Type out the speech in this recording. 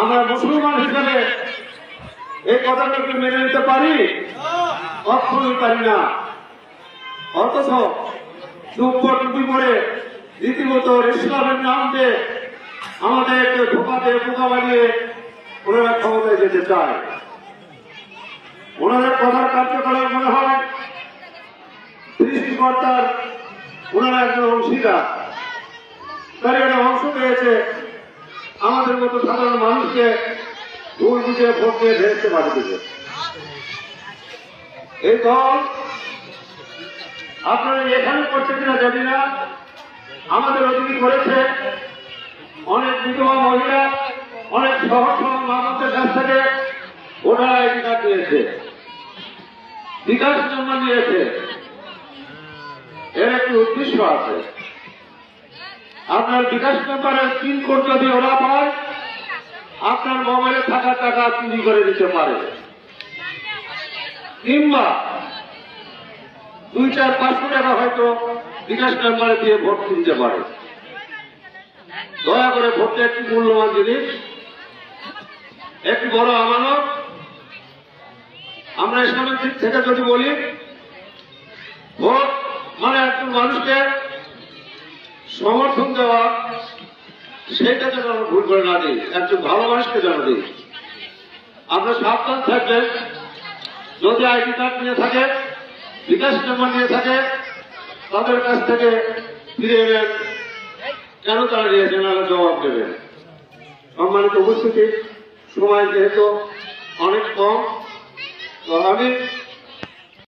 আমরা মুসলমান হিসাবে এই কথাটাকে মেনে নিতে পারি, কখনোই পারি না। অথচ দুঃখ টুপি পরে রীতিমত ইসলামের নাম দিয়ে আমাদেরকে ধোকাতে বোকা বানিয়ে ওনারা ক্ষমতায় যেতে চায়। ওনাদের কথার কার্যকলাপ মনে হয় সৃষ্টিকর্তার, ওনারা একজন অংশীদার। তারা অংশ পেয়েছে। আমাদের মতো সাধারণ মানুষকে ভুল বুঝে ভোট দিয়ে ভেসতে পাঠিয়েছে এই দল আপনারা এখানে করছে কিনা জানি না। আমাদের অতিথি করেছে অনেক বিধবা মহিলা, অনেক সরল মানুষের কাছ থেকে ভোটার আইডি কার্ড নিয়েছে। বিকাশ জন্য নিয়েছে। এর একটি উদ্দেশ্য আছে। আপনার বিকাশ তিন কোট যদি ওরা পায়, আপনার মোবাইলে থাকা টাকা চুরি করে দিতে পারে। কিংবা দুই চার পাঁচশো টাকা হয়তো বিকাশ নাম্বারে দিয়ে ভোট কিনতে পারে। দয়া করে ভোটটা একটি মূল্যবান জিনিস। একটি বড় আমানত। আমরা ইসলামের থেকে যদি বলি, ভোট মানে একজন মানুষকে সমর্থন দেওয়া, সেটা যেন আমরা ভুল করে না দিই, একজন ভালো মানুষকে যেন দিই। আমরা সাবধান থাকবেন। যদি আইডি কার্ড নিয়ে থাকে, বিকাশ নম্বর নিয়ে থাকে, তাদের কাছ থেকে ফিরে এলেন। কেন তারা নিয়েছেন আরও জবাব দেবেন। সম্মানিত উপস্থিতি, সময় যেহেতু অনেক কম আমি